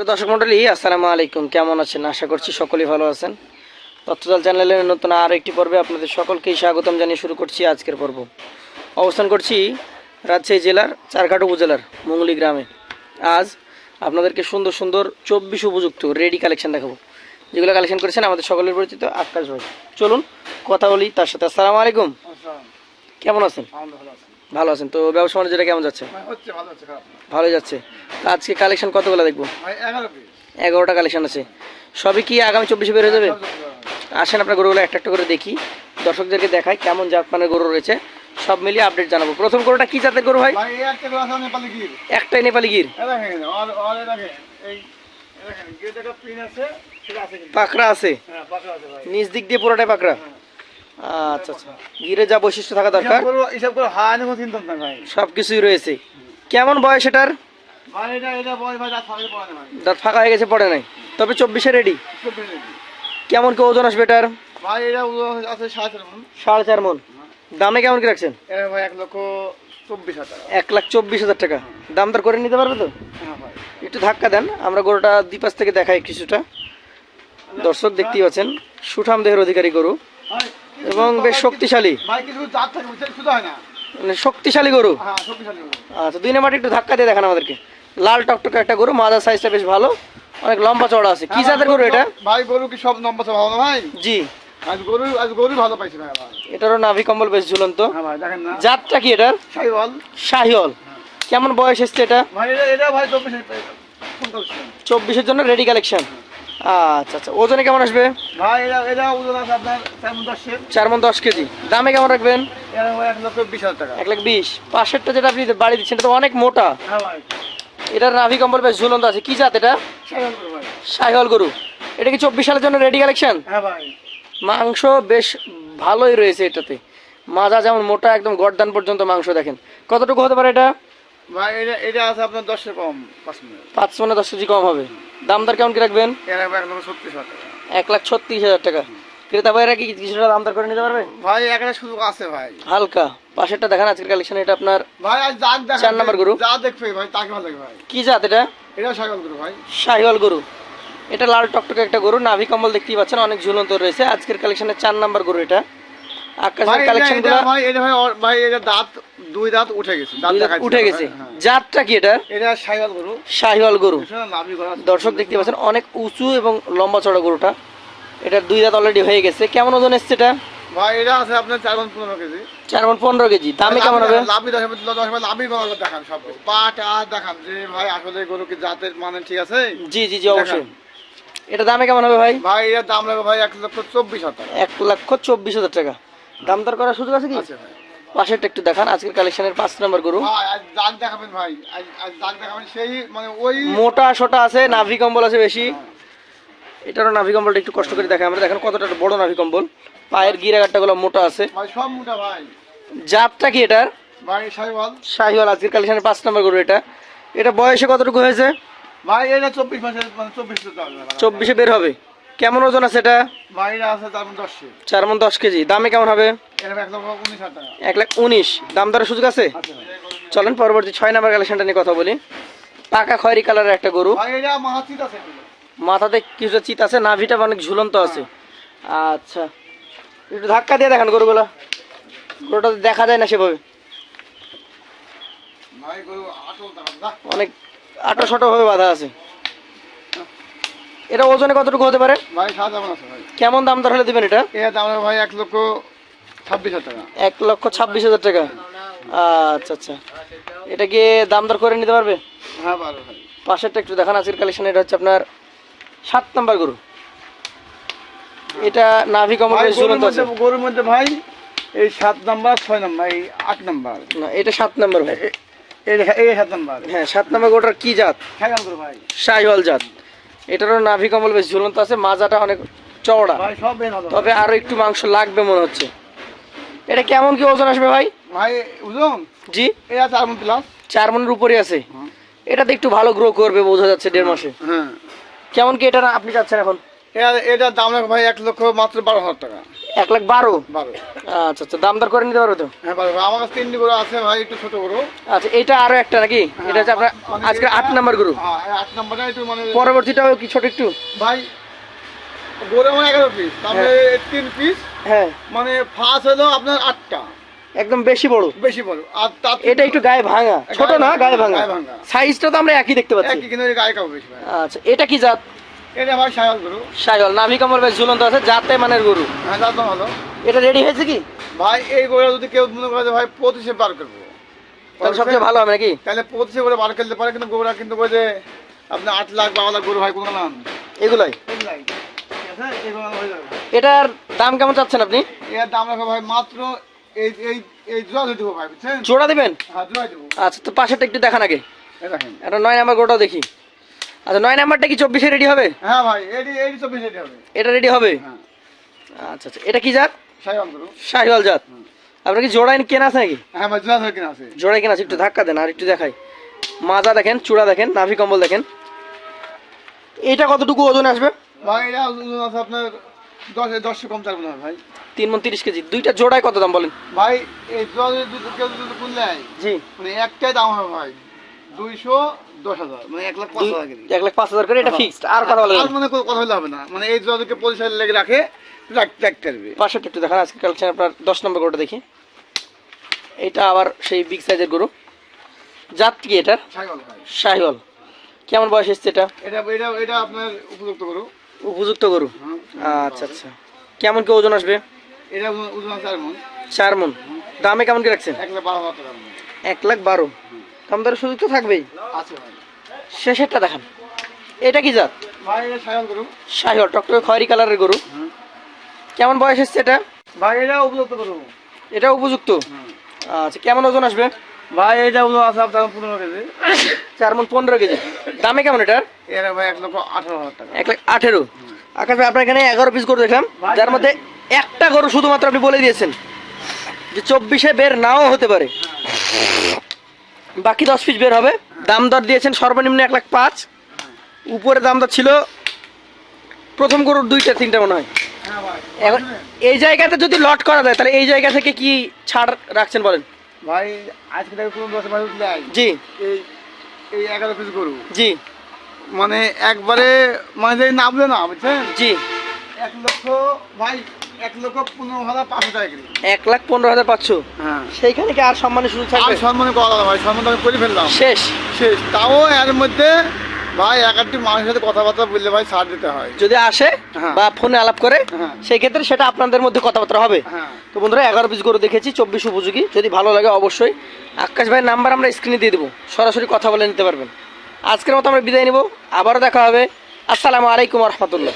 প্রিয় দর্শক মন্ডলী আসসালামু আলাইকুম। কেমন আছেন? আশা করছি সকলেই ভালো আছেন। তথ্যদল চ্যানেলের নতুন আর একটি পর্বে আপনাদের সকলকেই স্বাগতম জানিয়ে শুরু করছি আজকের পর্ব। অবস্থান করছি রাজশাহী জেলার চারঘাট উপজেলার মুঙ্গলি গ্রামে। আজ আপনাদেরকে সুন্দর সুন্দর চব্বিশ উপযুক্ত রেডি কালেকশন দেখাবো। যেগুলো কালেকশন করেছেন আমাদের সকলের পরিচিত আকাশ ভাই। চলুন কথা বলি তার সাথে। আসসালামু আলাইকুম। কেমন আছেন? ভালো আছেন। তো ব্যবসা বাণিজ্যটা কেমন যাচ্ছে? ভালো না। ভালোই যাচ্ছে। আজকে কালেকশন কতগুলো দেখব? এগারোটা কালেকশন আছে। সবই কি আগামী চব্বিশে বের হয়ে যাবে? আসেন আপনার গরুগুলো একটা একটা করে দেখি। দর্শকদেরকে দেখাই কেমন জাতমানের গরু রয়েছে। সব মিলিয়ে আপডেট জানাব। প্রথম গরুটা কি জাতের গরু ভাই? একটাই নেপালি গির। পাকড়া আছে? হ্যাঁ নিচ দিক দিয়ে পুরোটাই পাকড়া? আচ্ছা আচ্ছা। গিরে যা বৈশিষ্ট্য থাকা দরকার। হিসাব করব করে হাই নেব চিন্তা না ভাই। সব কিছুই রয়েছে। কেমন বয়স এটার? ফাঁকে দাঁত হয়ে গেছে পড়ে নাই। তবে চব্বিশে রেডি কেমন কি ওজন আসবে এটার? ভাই এটা ওজন আছে সাড়ে চার মন। সাড়ে চার মন। দামে কেমন কি রাখছেন? ভাই এক লক্ষ চব্বিশ হাজার এক লাখ চব্বিশ হাজার টাকা। দাম দর করে নিতে পারবে তো? হ্যাঁ একটু ধাক্কা দেন আমরা গরুটা দ্বিপাশ থেকে দেখাই কিছুটা। দর্শক দেখতেই পাচ্ছেন সুঠাম দেহের অধিকারী গরু। এবং বেশ শক্তিশালী। মানে শক্তিশালী গরু। হ্যাঁ শক্তিশালী গরু। আচ্ছা দুই নাম্বার একটু ধাক্কা দিয়ে দেখান আমাদেরকে। লাল টকটকে একটা গরু মাদার সাইজটা বেশ ভালো। অনেক লম্বা চড়া আছে। কি হ্যাঁ, জাতের গরু এটা? ভাই গরু কি সব নম্বর ভালো ভাই? জি। আজ গরু আজ গরু ভালো পাইছি ভাই। এটারও নাভি কম্বল বেশ ঝুলন্ত। হ্যাঁ ভাই দেখেন না। জাতটা কি এটার? সাইওয়াল শাহিওল কেমন বয়স এসছে এটা? ভাই এটা এটা ভাই চব্বিশ চব্বিশের জন্য। রেডি কালেকশন আচ্ছা আচ্ছা। ওজনে কেমন আসবে? ভাই এটা এটা ওজন আছে আপনার দশের চার মন দশ কেজি। দামে কেমন রাখবেন? এক লক্ষ বিশ হাজার টাকা। এক লাখ বিশ। পাশেরটা যেটা আপনি বাড়ি দিচ্ছেন এটা তো অনেক মোটা। হ্যাঁ ভাই। এটার নাভি কম্বল বেশ ঝুলন্ত আছে। কি জাত এটা? সাইওয়াল গরু এটা কি চব্বিশ সালের জন্য রেডি কালেকশন হ্যাঁ ভাই। মাংস বেশ ভালোই রয়েছে এটাতে। মাজা যেমন মোটা একদম গরদান পর্যন্ত মাংস দেখেন। কতটুকু হতে পারে এটা? ভাই এটা এটা আছে আপনার দশের কম পাঁচ মানে দশ কেজি কম হবে। দাম দর কেমন কি রাখবেন? এক লাখ ছত্রিশ হাজার টাকা। ক্রেতা ভাইরা কি কিছুটা দাম দর করে নিতে পারবে ভাই একটা সুযোগ আছে ভাই। হালকা। পাশেরটা দেখেন আজকের কালেকশন এটা আপনার ভাই আজ যাক দেখা চার নাম্বার গরু। যা দেখবে ভাই তাকে ভালো লাগবে ভাই। কি জাত এটা? এটা সাইওয়াল গরু ভাই। শাহিওয়াল গরু। এটা লাল টকটকে একটা গরু নাভি কম্বল দেখতেই পাচ্ছেন অনেক ঝুলন্ত রয়েছে। আজকের কালেকশনের চার নাম্বার গরু এটা। আকাশের এটা- ভাই এটা ভাই ভাই এটা দাঁত দুই দাঁত উঠে গেছে দাঁত উঠে গেছে। হ্যাঁ। জাতটা কি এটা? এটা গরু। শাহিওয়াল গরু। এটা। দর্শক দেখতে পাচ্ছেন অনেক উঁচু এবং লম্বা চড়া গরুটা। এটার দুই দাঁত অলরেডি হয়ে গেছে। কেমন ওজন এসছে এটা? ভাই এটা আছে আপনার চার মন পনেরো কেজি। চার মন পনেরো কেজি। দামে কেমন হবে? লাভি দশ লাভি দেখান সব কিছু। পাট আর দেখান যে ভাই আসলে গরু কি জাতের মানে ঠিক আছে? জি জি জি অবশ্যই। এটা দামে কেমন হবে ভাই? ভাই এর দাম লাগবে ভাই এক লক্ষ চব্বিশ হাজার টাকা। এক লক্ষ চব্বিশ হাজার টাকা। দাম দর করার সুযোগ আছে কি? পাশেরটা একটু দেখান আজকের কালেকশনের পাঁচ নম্বর গরু। দাগ দেখাবেন ভাই দাগ দেখাবেন। সেই মানে ওই মোটা সোটা আছে নাভি কম্বল আছে বেশি। এটারও নাভি কম্বলটা একটু কষ্ট করে দেখাই আমরা। দেখেন কতটা বড় নাভি কম্বল। পায়ের গিরাগাটটা গুলো মোটা আছে। সব মোটা ভাই। জাতটা কি এটার? ভাই সাইওয়াল শাহিওয়াল আজকের কালেকশনের পাঁচ নম্বর গরু এটা। এটা বয়সে কতটুকু হয়েছে? ভাই এটা চব্বিশ মাসের মানে চব্বিশে বের হবে। কেমন ওজন আছে এটা? আছে চার মন দশ কেজি। দামে কেমন হবে? এক লাখ উনিশ দাম দরের সুযোগ আছে? চলেন পরবর্তী ছয় নাম্বার কালেকশনটা নিয়ে কথা বলি। পাকা খয়েরি কালারের একটা গরু। মাথাতে কিছুটা চিত আছে নাভিটা অনেক ঝুলন্ত আছে। আচ্ছা। একটু ধাক্কা দিয়ে দেখান গরুগুলা। গরুটা দেখা যায় না সেভাবে। অনেক আটো শটো ভাবে বাঁধা আছে। এটা ওজনে কতটুকু হতে পারে? ভাই সাত যেমন আছে ভাই। কেমন দাম দর হলে দিবেন এটা? এর দাম ভাই এক লক্ষ ছাব্বিশ হাজার টাকা। এক লক্ষ ছাব্বিশ হাজার টাকা। আচ্ছা আচ্ছা। এটা কি দাম দর করে নিতে পারবে? হ্যাঁ ভাই। পাশেরটা একটু দেখান আজকের কালেকশন এটা হচ্ছে আপনার সাত নাম্বার গরু। এটা নাভি কমল ভাই গরুর ঝুলন্ত আছে। গরুর মধ্যে ভাই এই সাত নাম্বার ছয় নাম্বার এই আট নাম্বার। না এটা সাত নাম্বার ভাই। এই এই সাত নাম্বার। হ্যাঁ সাত নাম্বার গরুটার কি জাত? হ্যাঁ ভাই। শাহিওয়াল জাত। এটারও নাভি কম্বল বেশ ঝুলন্ত আছে মাজাটা অনেক চওড়া। তবে আরও একটু মাংস লাগবে মনে হচ্ছে। এটা কেমন কি ওজন আসবে ভাই? ভাই ওজন? জি। এটা চার মন প্লাস। চার মনের উপরে আছে। এটাতে একটু ভালো গ্রো করবে বোঝা যাচ্ছে দেড় মাসে। হ্যাঁ। কেমন কি এটা আপনি চাচ্ছেন এখন? এটার দাম রাখো ভাই এক লক্ষ মাত্র বারো হাজার টাকা। এক লাখ বারো? বারো। আচ্ছা আচ্ছা দাম দর করে নিতে পারব তো? হ্যাঁ বারো। আমার কাছে তিনটি গরু আছে ভাই একটু ছোট গরু আচ্ছা এটা আরও একটা নাকি? এটা হচ্ছে আপনার মানে আজকে আট নাম্বার গরু। হ্যাঁ আট নম্বরটা একটু মানে পরবর্তীটাও কি ছোট একটু? ভাই গরু আমার এগারো পিস তারপরে তিন পিস হ্যাঁ। মানে ফার্স্ট হলো আপনার আটটা। একদম বেশি বড়। বেশি বড়। আর এটা একটু গায়ে ভাঙা। ছোট না গায়ে ভাঙা। সাইজটা তো আমরা একই দেখতে পাচ্ছি। একই কিন্তু গায়ে কাপড় বেশি আচ্ছা এটা কি জাত? এটা ভাই সায়াল গরু। নাভি ঝুলন্ত আছে জাতে মানের গরু। হ্যাঁ এটা রেডি হয়েছে কি? ভাই এই গরু যদি কেউ মনে করে ভাই পঁচিশে বার করব। তাহলে সবচেয়ে ভালো হবে নাকি? তাহলে পঁচিশে করে বার পারে কিন্তু গরুরা কিন্তু যে আপনার আট লাখ বারো লাখ গরু ভাই কোনো নাম? এগুলাই? এটার দাম কেমন চাচ্ছেন আপনি? এর দাম রাখো ভাই মাত্র এই এই এই জোড়া দিয়ে দেবো ভাই বুঝছেন? জোড়া দিবেন? হ্যাঁ জোড়া দেবো। আচ্ছা তো পাশেরটা একটু দেখান আগে। এই দেখেন। এটা নয় নাম্বার গোটাও দেখি। আচ্ছা নয় নাম্বারটা কি চব্বিশে রেডি হবে? হ্যাঁ ভাই এডি এটি চব্বিশে রেডি হবে। এটা রেডি হবে? হ্যাঁ। আচ্ছা আচ্ছা এটা কি জাত? শাহিওয়াল জাত। আপনার কি জোড়াই কেনা আছে নাকি? হ্যাঁ ভাই জোড়া কিনা আছে। জোড়াই কেনা আছে একটু ধাক্কা দেন আর একটু দেখাই। মাজা দেখেন চূড়া দেখেন নাভি কম্বল দেখেন। এটা কতটুকু ওজন আসবে? ভাই এটা ওজন আছে আপনার দশ দশশো কম মনে হয় ভাই। তিন মন তিরিশ কেজি। দুইটা জোড়ায় কত দাম বলেন? ভাই এই জোড়া যদি দুটো- কেউ যদি জি। মানে একটাই দাম হবে ভাই। দুইশো এক লাখ পাঁচ হাজার কেজি। এক লাখ পাঁচ হাজার করে এটা ফিক্সড আর কথা বলেন মানে কথা হলে হবে না। মানে এই জোড়াকে পজিশন লেগে রাখে রাখ- রাখতে পারবে। পাশেরটা একটু দেখান আজকে কালকে আপনার দশ নম্বর গরুটা দেখি। এটা আবার সেই বিগ সাইজের গরু। জাত কি এটা সাইকেল শাহিওয়াল। কেমন বয়স এসছে এটা? এটা এটা এটা আপনার উপযুক্ত গরু। আচ্ছা আচ্ছা। কেমন কি ওজন আসবে? এটা ওজন- মন। চার মন। দামে কেমন কি রাখছেন? এক লাখ বারো মন। এক লাখ বারো। দাম সুযোগ তো থাকবেই। আছে ভাই শেষেরটা দেখান। এটা কি জাত? ভাই সাইকেল করু টকটকে খয়েরি কালারের গরু। কেমন বয়স এসছে এটা? ভাই এটা উপযুক্ত করু এটা উপযুক্ত? আচ্ছা কেমন ওজন আসবে? ভাই এটা ওজন আছে আপনার পনেরো কেজি। চার মন পনেরো কেজি। দামে কেমন এটা এটা ভাই এক লক্ষ আঠারো হাজার টাকা। এক লাখ আঠেরো। আকাশ ভাই আপনার এখানে এগারো পিস গরু দেখলাম। যার মধ্যে একটা গরু শুধুমাত্র আপনি বলে দিয়েছেন। যে চব্বিশে বের নাও হতে পারে। বাকি দশ পিস বের হবে। দাম দর দিয়েছেন সর্বনিম্ন এক লাখ পাঁচ। উপরে দাম দর ছিল প্রথম গরুর দুইটা তিনটা মনে হয়। এখন এই জায়গাতে যদি লট করা যায় তাহলে এই জায়গা থেকে কি ছাড় রাখছেন বলেন? ভাই আজকে থেকে কোনো দশ মাস উঠলে জি। এই এই এগারো পিস গরু। জি। মানে একবারে মানে যে নামলে না বুঝছেন? জি। এক লক্ষ ভাই এক লক্ষ পনেরো হাজার পাঁচশো টাকা কেজি এক লাখ পনেরো হাজার পাঁচশো? হ্যাঁ। সেইখানে কি আর সম্মানের সুযোগ আর থাকবে সম্মানে করা ভাই সম্মান তো আমি করে ফেললাম। শেষ। শেষ। তাও এর মধ্যে ভাই এক একটি মানুষের সাথে কথাবার্তা বললে ভাই ছাড় দিতে হয়। যদি আসে হ্যাঁ। বা ফোনে আলাপ করে হ্যাঁ। সেই ক্ষেত্রে সেটা আপনাদের মধ্যে কথাবার্তা হবে। হ্যাঁ। তো বন্ধুরা এগারো পিস গরু দেখেছি চব্বিশ উপযোগী। যদি ভালো লাগে অবশ্যই। আকাশ ভাইয়ের নাম্বার আমরা স্ক্রিনে দিয়ে দেবো। সরাসরি কথা বলে নিতে পারবেন। আজকের মতো আমরা বিদায় নিব। আবারও দেখা হবে। আসসালামু আলাইকুম রহমতুল্লাহ।